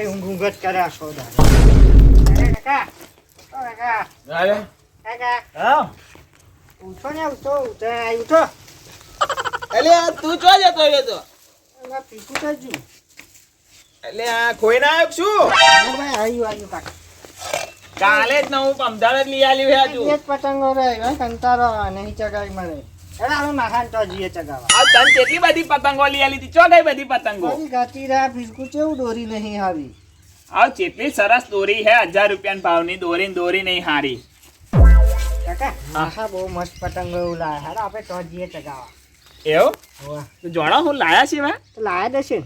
બધા ઊંઘ ઊંઘ જ કર્યા છો કાકા કાકા કાકા હા ઉઠો ને ઉઠો ઉઠો આ ઉઠો એટલે આ તું ચો જતો રહ્યો તો પીકું તો જુ એટલે આ ખોઈ ના આવ્યો શું ભાઈ આવ્યું આવ્યું કાકા કાલે જ નવું અમદાવાદ લઈ આવ્યું હે હજુ એ જ પતંગો રહે કંટારો નહીં ચગાવી મળે અરે અમે મહાન તો જઈએ ચગાવવા આ તને કેટલી બધી પતંગો લઈ આલી હતી? ચો ગઈ બધી પતંગો? બધી ગાતી રહ્યા ફીસકું કેવું દોરી નહીં આવી આ કેટલી સરસ દોરી હે હજાર રૂપિયાના ભાવની દોરી દોરી નહીં હારી. કાકા આહા બહુ મસ્ત પતંગો લાયા. હાલો આપણે તો જઈએ ચગાવવા એવું? તું જાણો હું લાયા છે મેં તો લાયા દેશે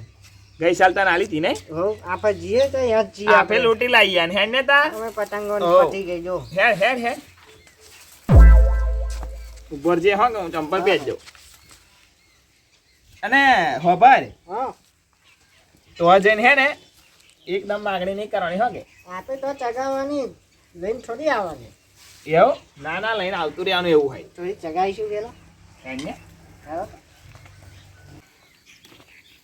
ગઈ સાલ તને આલી હતી ને? હો આપણે જઈએ તો યાદ જઈએ લોટી લાવી યાર હેડ ને તા અમે પતંગો. પતી ગઈ જો. હેડ હેડ હેડ ઉપર જે હો કે હું ચંપલ પહેરજો. અને હોબર હા. તો જઈને હે ને એકદમ માગણી નહીં કરવાની હો કે. આપે તો ચગાવવાની લઈને થોડી આવવાની. એવું? ના ના લઈને આવતું રહેવાનું એવું હોય. થોડી ચગાવીશું પેલા. એને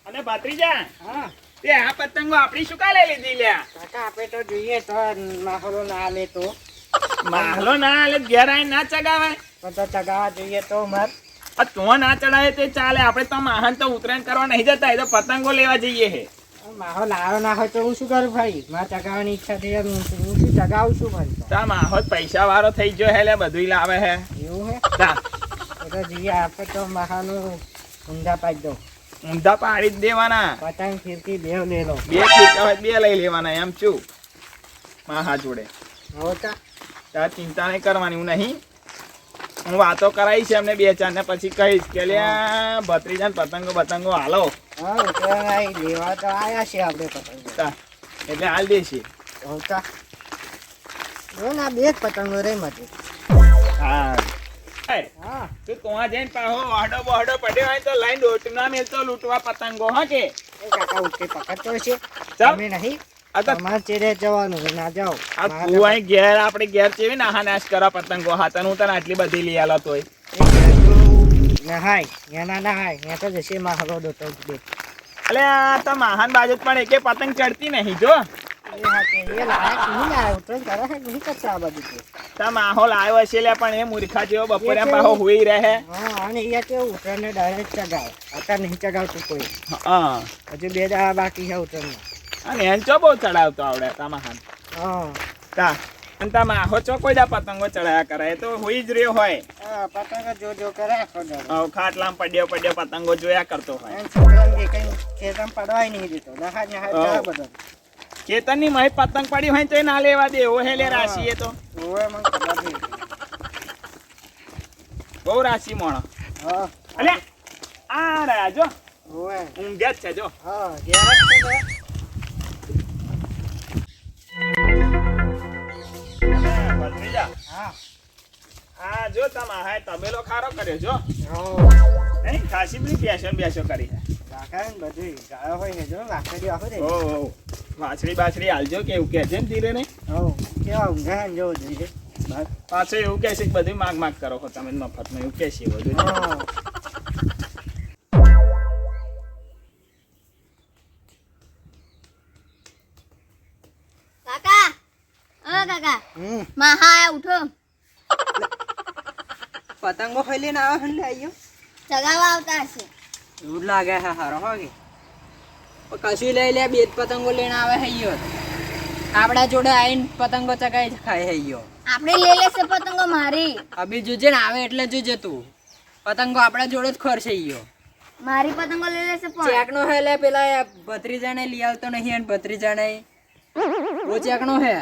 અને ભાત્રીજા હા. તે આ પતંગો આપણી શું કાલે લીધી લ્યા? કાકા આપણે તો જોઈએ તો માહોલો ના લે તો. માહોલો ના લે ઘેર આવીને ના ચગાવાય. તો ચગાવવા જોઈએ તો મત. આ તો ના ચડાય તે ચાલે. આપણે તો માહન તો ઉતરાયણ કરવા નહીં જતા એ તો પતંગો લેવા જઈએ હે. માહોલ આવ્યો ના હોય તો હું શું કરું ભાઈ? મારે ચગાવવાની ઈચ્છા થઈ હું શું ચગાવું છું ભાઈ? તો માહોલ પૈસા વાળો થઈ ગયો હે લે બધું લાવે હે. એવું હે? તા. એ તો જઈએ આપણે તો મહાનું ઊંધા પાડી દો ઊંધા પાડી જ દેવાના. પતંગ ફીરકી બે લઈ લો. બે હોય બે લઈ લેવાના એમ છું. માહા જોડે. હો તા ચિંતા નહીં કરવાની હું નહીં. હું વાતો કરાવીશ એમને બે ચાર ને પછી કહીશ કે ભત્રીજા પતંગો પતંગો હાલો. લેવા તો આયા છે આપણે પતંગો. એટલે હાલ દેશે. ને બે પતંગો રહી માટે હા. તું ત્યાં જઈને પાહો વાડો બહડો પડ્યો હોય તો લાઈન દોટ ના મેલતો લૂંટવા પતંગો હા કે? કાકા ઉઠે પકડતો છે તમે નહીં? જવાનું ના જાઓ. આ મારે ઘેર આપણે ઘેર ચેવી નાહા નાશ કરવા પતંગો હાથન હું તને આટલી બધી લઈ આલો તોય. નહાય એના નહાય ત્યાં તો જશે માહરો દોતો બે. અલે આ તો મહાન બાજુ પણ એકે પતંગ ચડતી નહીં જો. કરે માહોલ આવ્યો છે. લે પણ એ મૂર્ખા જેવો બપોરે પાહો હોઈ રહે. હા અને એ કેવું? ઉતરણને ડાયરેક્ટ ચગાવે. અત્યારે નહીં ચગાવતું કોઈ. હા. હજુ બે દાડા બાકી છે ઉતરણમાં અને એન બહુ ચડાવતો આવડે તા મહાન હા. તા અને તા માહો ચો કોઈ દા પતંગો ચડાયા કરે તો હુઈ જ રહ્યો હોય. હા પતંગ જો જો કરે આખો દાડો. હવે ખાટલામાં પડ્યો પડ્યો પતંગો જોયા કરતો હોય. છોકરાને કે કઈ ખેતરમાં પડવાય નહીં દીધો નહાય નહાય હા. કરે બધો. ખેતરની મહી પતંગ પડી હોય તો એ ના લેવા દે ઓહે લે રાશિ એ તો. ઓવે મને ખબર નહીં. બહુ રાશી મોણો. હા. અલે આ રહ્યા જો. ઊંઘ્યા જ છે જો. હા છે ભત્રીજા, હા. આ જો તમે હા તબેલો ખારો કર્યો જો. નહીં ખાસી બધી બેસો બેસો કરી. ને બધું ગાયો હોય ને જો લાકડી આખો દે ઓ વાછડી બાછડી હાલજો કે એવું કે છે ને ધીરે ને? હો કેવા ઊંઘા જેવું જોઈએ. પાછું એવું કહે છે કે બધું માગ માગ કરો છો તમે મફતમાં એવું કહેશે બધું હમ માહા ઉઠો. પતંગો ખાઈ ના આવે ને આયો ચગાવા આવતા હશે. એવું લાગે છે હારો હોગે કશું લઈ લે બે પતંગો લઈને આવે છે ઈયો આપણા જોડે આવીને પતંગો ચગાઈ ખાય હૈયો આપણે લઈ લેશે પતંગો મારી. અભી જોજે ને આવે એટલે જોજે તું. પતંગો આપણા જોડે જ ખરશે ઈયો મારી પતંગો લઈ લેશે પણ. ચેકનો હે લે પેલા ભત્રીજાને લઈ આવતો નહીં અને ભત્રીજાને. ઓ ચેકનો હે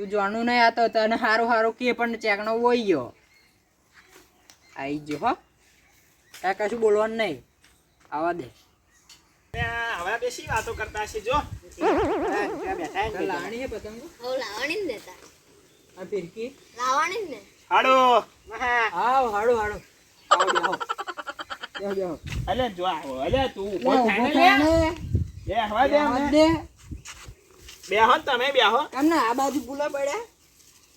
તું જાણું નહીં આ તને હારું હારું કે પણ ચેકનો હોય ગયો આવી ગયો હો. આ કશું બોલવાનું નહીં. આવા દે. હવે બેસી વાતો કરતા છે જો. બેઠા હે પતંગો? લાવવાની જ દેતા. આ ફિરકી? લાવવાની ને. હાડો. આવ હાડો હાડો. આવ બેહો બેહો અલે જો આવો. અલે તું ઊભો થાય ને લે. હવા દે. બેહો તમે બેહો. તમને આ બાજુ ભૂલા પડ્યા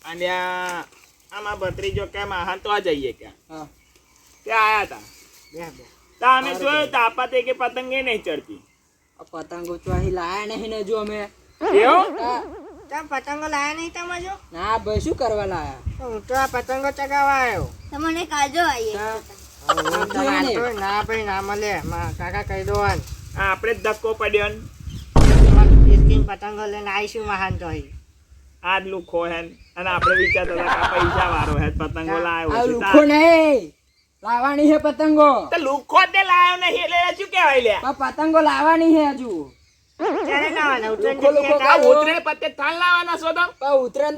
અને આમાં ભત્રીજો કેમ માહન તો આ જઈએ ક્યાં હા. ત્યાં આયા હતા તા અમે જોયું તા આપા તે કે પતંગે નહીં ચડતી. પતંગો ચોહી લાયા નહીં ને જો અમે. એવું? તમે પતંગો લાયા નહીં તમે જો? ના ભાઈ શું કરવા લાયા? હું તો આ પતંગો ચગાવવા આવ્યો તમને કાજો આવીએ ના. ભાઈ ના મળે. કાકા કહી દો આ આપણે જ ધક્કો પડ્યો ને. પતંગો લઈને આવીશું મહાન તો. આ જ લુખો હે અને આપણે વિચારતા હતા કે પૈસા વાળો હે પતંગો લાવ્યો આ છે. લુખો નહીં. લાવવાની હે પતંગો. તો લુખો તે લાવ્યો નહીં એટલે શું કહેવાય લે પણ પતંગો લાવવાની હે હજુ.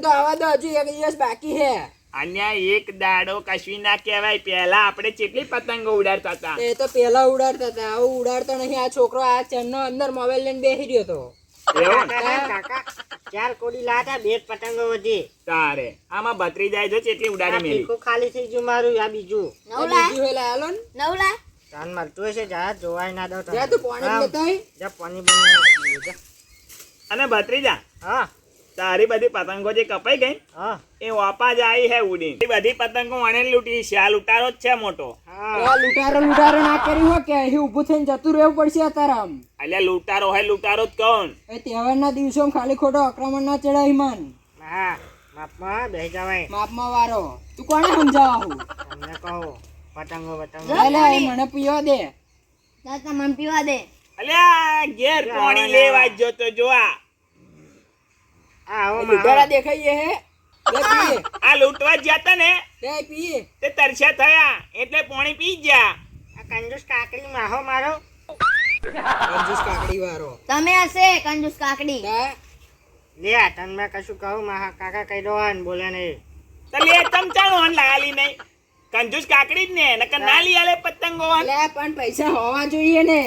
તો? આવા દો એક દિવસ બાકી હે. અન્ય એક દાડો કશું ના કહેવાય. પહેલા આપણે કેટલી પતંગો ઉડાડતા હતા? એ તો પેલા ઉડાડતા હતા. આવું ઉડાડતો નહીં. આ છોકરો આ ચેનનો અંદર મોબાઈલ લઈને બેસી રહ્યો તો. એવું ને? કાકા, કાકા, ચાર કોડી લાયા બે પતંગો વધી તારે આમાં બત્રી જાય કેટલી ઉડાડી મેલી? ભીખું ખાલી થઈ ગયું મારું આ બીજું. નવ આ લા બીજું હેલા હશે જા જોવાય ના દો જા તું પાણી લેતો જા પાણી બનાવી જા. અને ભત્રીજા હા. તારી બધી પતંગો જે કપાઈ ગઈ હા. એ વાપા જ આવી હે ઉડીને. એ બધી પતંગો મને લૂટી છે. આ લૂંટારો જ છે મોટો. હા. લૂંટારો લૂંટારો ના કર્યું હોય કે અહીં ઊભું થઈને જતું રહેવું પડશે અત્યારે આમ. એટલે લૂંટારો હે લૂંટારો જ કોણ? એ તહેવારના દિવસોમાં ખાલી ખોટો આક્રમણ ના ચડાય મન હા માપમાં બેસી જવાય. માપમાં વારો. તું કોને સમજાવા હું? તમને કહો પતંગો પતંગો. જો. લે લે, મને પીવા દે. જા મને પીવા દે. અલ્યા ઘેર પાણી લેવા જ જોતો જો આ આ. આવો દેખાઈએ હે? આ લૂંટવા જતા ને લે પીએ. તે તરસ્યા થયા એટલે પાણી પી ગયા. આ કંજૂસ કાકડી માહો મારો. કંજૂસ કાકડી વાળો. તમે હશે કંજૂસ કાકડી. લે આ તને કશું કહું માહા કાકા કહી દો ને બોલે નહીં. તો લે તમ ચાલો હન લાલી નહીં. કંજૂસ કાકડી જ ને નકર ના લઈ આલે પતંગો લે પણ પૈસા હોવા જોઈએ ને.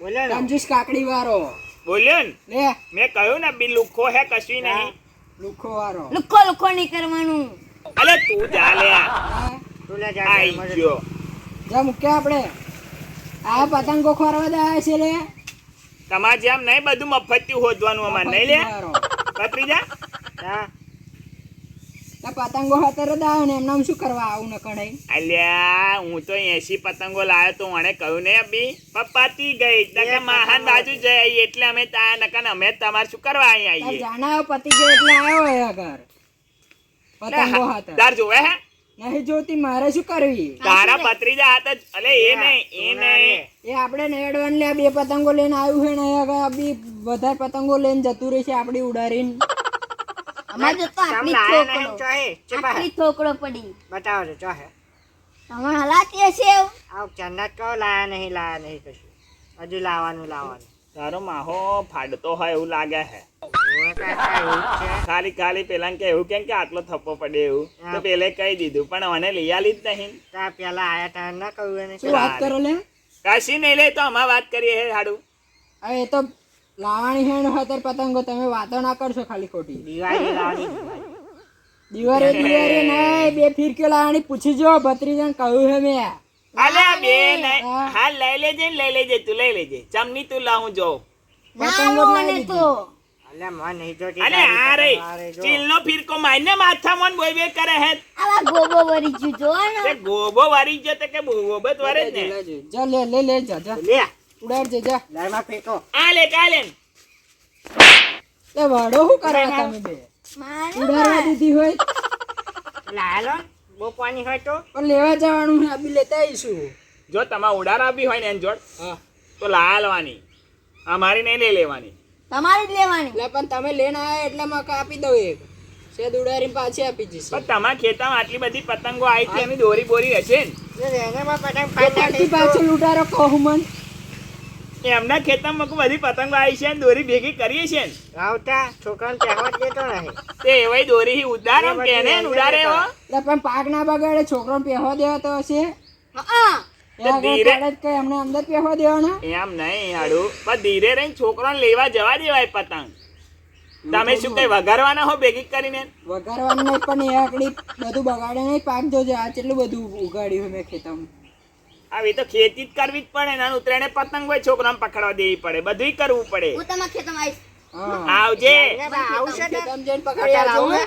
બોલે કંજૂસ કાકડી વાળો. બોલ્યો ને? મેં કહ્યું ને બી લુખો હે કશું નહીં. લુખો વાળો. લુખો લુખો નહીં કરવાનું. અલે તું જા લે આ. હા. તું લે જા આઈ ગયો. જા મૂક્યા આપણે. આ પતંગો ખોરવા દે છે લે. તમારે જેમ નહીં બધું મફતિયું હોદવાનું અમારે નહીં લે? પતરી જા આ પતંગો હાથે દાવ ને એમનામ શું કરવા આવું ને કણાઈ અલ્યા હું તો એસી પતંગો લાવ્યો તો મને કહ્યું ને અભી પપ્પાતી ગઈ. તકે મહાન બાજુ જઈ એટલે અમે તા નકર અમે તમાર શું કરવા અહીં તાર આવીએ જાણા પતિ ગયો એટલે આવ્યો હે ઘર પતંગો હાથે તાર જોવે હે? નહીં જોતી મારે શું કરવી? તારા પત્રીજા હાથ જ અલે એ નહીં એ નહીં. એ આપણે નેડવાન લે બે પતંગો લઈને આવ્યું છે ને અભી વધારે પતંગો લઈને જતું રહેશે આપડી ઉડાડીને અમારે તો આટલી થોકડો ચોહે ચૂપા હે આટલી થોકડો પડી. બતાવો તો ચોહે તમારે હલાતી હશે એવું? આવ ચન્નત કહો લાયા નહીં લાયા નહીં કશું. હજુ લાવવાનું લાવવાનું તારો માહો ફાડતો હોય એવું લાગે છે. ખાલી ખાલી પેલા કે એવું કેમ કે આટલો થપ્પો પડે એવું? તો પેલે કહી દીધું પણ મને લઈ આલી જ નહીં. તા પેલા આયા તા ના કહ્યું એને શું વાત કરો લે કાશી નહીં લે તો અમાર વાત કરીએ હે હાડું. હવે એ તો લાવવાની હેણ ને હાથર પતંગો તમે વાતો ના કરશો ખાલી ખોટી. દિવાળી દિવારે નહીં બે ફિરકીઓ લાવવાની. પૂછી જો ભત્રીજાને કહ્યું હે મેં. અલ્યા બે હા. લઈ લેજે લઈ લેજે તું લઈ લેજે. ચમની તું લાવું જો પતંગો જ મને તો. અલ્યા મને નહીં જોતી તારી આ રે. જો. સ્ટીલનો ફિરકો મારને માથામાં ને બોય બોય કરે હે. આવા ગોબો વરી ગયું જો ને. ગોબો વારી ગયો તો કે ગોબો જ વરે જ ને. જા લે લે લે જા જા. લે. ઉડાડજે જા લાઈમાં ફેંકો આ લે કા લે. એ વાડો શું કરે તમે બે? મારે ઉડાડવા દીધી હોય? લાલો બહુ પાણી હોય તો? પણ લેવા જવાનું આપી લેતા આવીશું. જો તમારે ઉડાર આપી હોય ને એન જોડ. હા. તો લાલવાની અમારી નહીં લઈ લેવાની. તમારી જ લેવાની. એટલે પણ તમે લઈને આવ્યા એટલે મેં આપી દઉં એક. સેદ ઉડારી પાછી આપી જશે પણ તમારા ખેતરમાં આટલી બધી પતંગો આવી છે એની દોરી બોરી હશે ને? પતંગ પાછી પાછળ ઉડાડો કહું મન. એમના ખેતરમાં કોઈ બધી પતંગો આવી છે દોરી ભેગી કરીએ છે આવતા છોકરાને પહેવા જ દેતો નહીં. તે એવાય દોરી ઉડારે ને કેને ઉડારે હો. એટલે પણ પાક ના બગાડે છોકરાને પહેવા દેવા તો હશે. હા. ધીરે- કાઢે એમને અંદર પહેવા દેવાના. એમ નહીં હાડું. પણ ધીરે રહીને છોકરાને લેવા જવા દેવાય પતંગ. તમે શું કઈ વઘારવાના હો ભેગી કરીને? વઘારવાનું નહીં પણ એ આકડી બધું બગાડે નહીં પાક જોજે આ કેટલું બધું ઉગાડ્યું મેં ખેતરમાં. આવી તો ખેતી જ કરવી જ પડે ને ઉતરેને પતંગ હોય છોકરાને પકડવા દેવી પડે બધું કરવું પડે. હું તમારા ખેતમાં આવીશ. આવજે. આવશે ને? ખેતરમાં જઈને પકડી આવજો હો.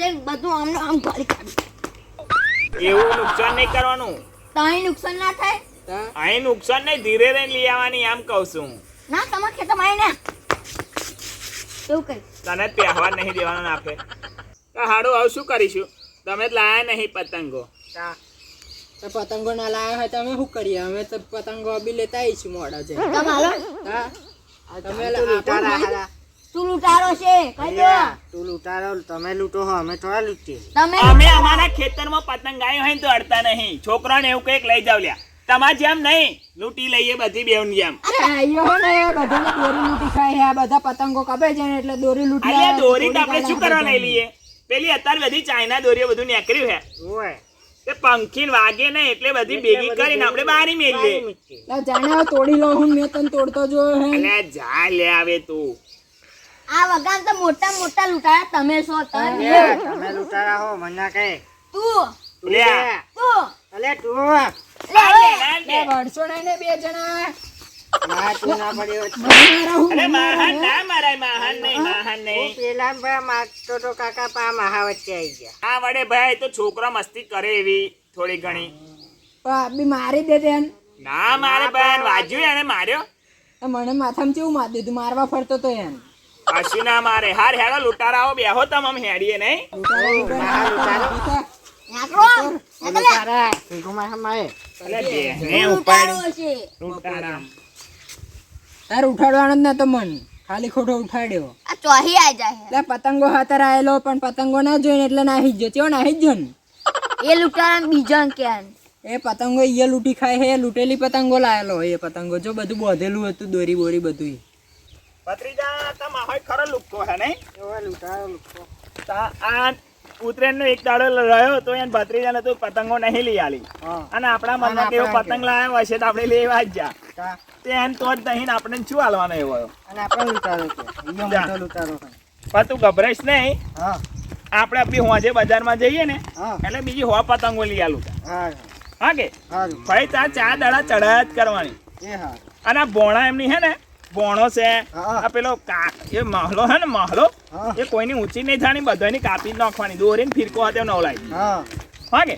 જઈને બધું આમને આમ ગાળી કાઢી. એવું નુકસાન નહીં કરવાનું. તાઈ નુકસાન ના થાય? અહીં નુકસાન નહીં ધીરે રહીને લઈ આવવાની આમ કહું છું. ના તમારે ખેતરમાં આવીને. એવું કઈ? તને પહેવા નહીં દેવાનો આપે તો હાડું હવે શું કરીશું? તમે જ લાયા નહીં પતંગો. તા. તો પતંગો ના લાયા હોય તમે શું કરીએ? અમે તો પતંગો બી લેતા આવીશું મોડા છે હા? તમે તમે લૂંટારા તું લૂંટારો છે કહી દો. તું લૂંટારો તમે લૂંટો હો અમે થોડા લૂંટીએ. તમે અમે અમારા ખેતરમાં પતંગ આવ્યો હોય તો અડતા નહીં. છોકરાને એવું કંઈક લઈ જાવ લ્યા. તમારે જેમ નહીં લૂંટી લઈએ બધી બેઉની જેમ. આયો ને બધાને દોરી લૂંટી ખાય આ બધા પતંગો કપે છે એટલે દોરી લૂંટી દોરી તો આપણે શું કરવા લઈ લઈએ? પેલી અત્યારે બધી ચાઇના દોરીઓ બધું નીકળ્યું હે ઓય. તે પંખીન વાગે ને એટલે બધી ભેગી કરીને આપણે બારી મેલીએ. લા જાણે તોડી લઉં હું મેં તને તોડતો જો હે. અલ્યા જા લે આવે તું. આ વગર તો મોટા મોટા લૂંટારા તમે છો તમે તમે લૂંટારા હો મને ના કહે તું લે. તું. અલે તું. લે લે. લે વળશો ને બે જણા. ના તું ના પડ્યો મારા હું અરે માહાન ના મારાય માહાન નહીં માહાન હું નહીં પેલા ભાઈ માગતો તો કાકા પા મહા વચ્ચે આવી ગયા. હા વડે ભાઈ તો છોકરો મસ્તી કરે એવી થોડી ઘણી. મારી દે દે ના મારે બેન વાજ્યું એને માર્યો? મને માથામાં કેવું માર દીધું? મારવા ફરતો તો એમ કશું ના મારે. હાર હેડો લૂંટારાઓ બેહો તમ આમ હેડીએ નહીં. લૂંટારા. તારે ઉઠાડવાનો જ નતો મન. ખાલી ખોટો ઉઠાડ્યો. આ ચોહી આઈ જાય એટલે પતંગો હાથર આયેલો પણ પતંગો ના જોઈને એટલે નાહી જ ગયો ચેવો નાહી ગયો ને એ લૂંટારા બીજા કે એ પતંગો એ લૂંટી ખાય હે લૂંટેલી પતંગો લાયેલો એ પતંગો. જો બધું બોધેલું હતું દોરી બોરી બધું પત્રીજા તમા હોય ખરો લુક્કો હે નહીં? એવા લૂંટારો લૂંટો. તા આ ઉત્તરાયણનો એક દાડો રહ્યો તો એને ભત્રીજાને તો પતંગો નહીં લઈ આલી. અને આપણા મનમાં કેવો પતંગ લાવ્યો હશે તો આપણે લેવા જ જા. તા. એને તો જ નહીં આપણે શું હાલવાનો એવો? અને આપણો પણ તું ગભરાઈશ નહીં. આપણે આપણી હોજે બજારમાં જઈએ ને એટલે બીજી હો પતંગો લઈ આલું. હા. કે? ભાઈ ત્યાં ચાર દાડા ચઢાયા જ કરવાની અને આ ભોણા એમની હે ને ભોણો છે. આ પેલો કા એ મહલો હે ને મહલો? એ કોઈની ઊંચી નહીં થાની બધાની કાપી જ નાખવાની. દોરીને ફિરકો હતો નવલાઈ હા. હા કે?